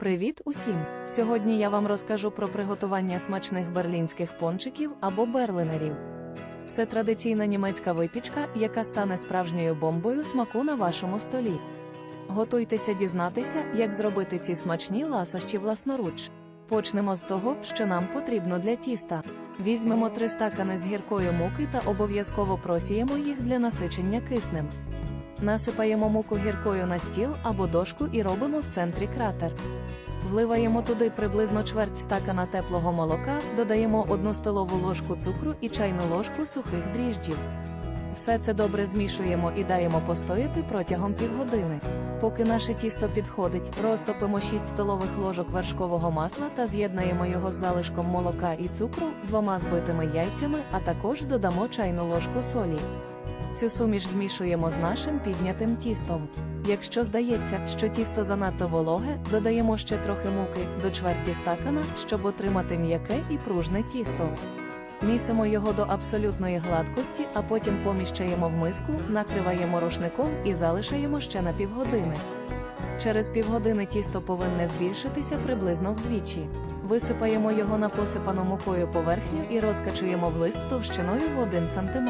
Привіт усім! Сьогодні я вам розкажу про приготування смачних берлінських пончиків або берлинерів. Це традиційна німецька випічка, яка стане справжньою бомбою смаку на вашому столі. Готуйтеся дізнатися, як зробити ці смачні ласощі власноруч. Почнемо з того, що нам потрібно для тіста. Візьмемо три стакани з гіркою муки та обов'язково просіємо їх для насичення киснем. Насипаємо муку гіркою на стіл або дошку і робимо в центрі кратер. Вливаємо туди приблизно чверть стакана теплого молока, додаємо 1 столову ложку цукру і чайну ложку сухих дріжджів. Все це добре змішуємо і даємо постояти протягом півгодини. Поки наше тісто підходить, розтопимо 6 столових ложок вершкового масла та з'єднаємо його з залишком молока і цукру, двома збитими яйцями, а також додамо чайну ложку солі. Цю суміш змішуємо з нашим піднятим тістом. Якщо здається, що тісто занадто вологе, додаємо ще трохи муки до чверті стакана, щоб отримати м'яке і пружне тісто. Місимо його до абсолютної гладкості, а потім поміщаємо в миску, накриваємо рушником і залишаємо ще на півгодини. Через півгодини тісто повинне збільшитися приблизно вдвічі. Висипаємо його на посипану мукою поверхню і розкачуємо в лист товщиною в 1 см.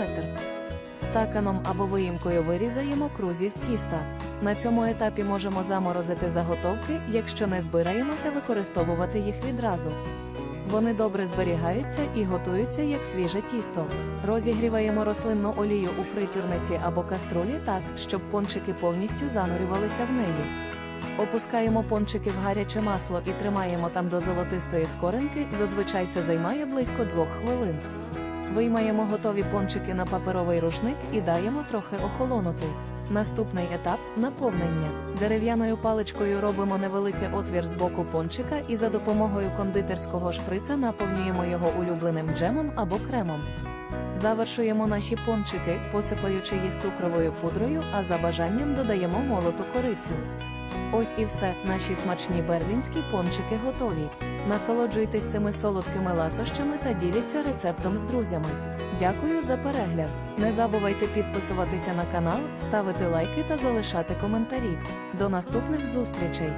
Стаканом або виїмкою вирізаємо крузі з тіста. На цьому етапі можемо заморозити заготовки, якщо не збираємося використовувати їх відразу. Вони добре зберігаються і готуються як свіже тісто. Розігріваємо рослинну олію у фритюрниці або каструлі так, щоб пончики повністю занурювалися в неї. Опускаємо пончики в гаряче масло і тримаємо там до золотистої скоринки, зазвичай це займає близько 2 хвилин. Виймаємо готові пончики на паперовий рушник і даємо трохи охолонути. Наступний етап наповнення. Дерев'яною паличкою робимо невеликий отвір з боку пончика і за допомогою кондитерського шприца наповнюємо його улюбленим джемом або кремом. Завершуємо наші пончики, посипаючи їх цукровою пудрою, а за бажанням додаємо молоту корицю. Ось і все, наші смачні берлінські пончики готові. Насолоджуйтесь цими солодкими ласощами та діліться рецептом з друзями. Дякую за перегляд. Не забувайте підписуватися на канал, ставити лайки та залишати коментарі. До наступних зустрічей!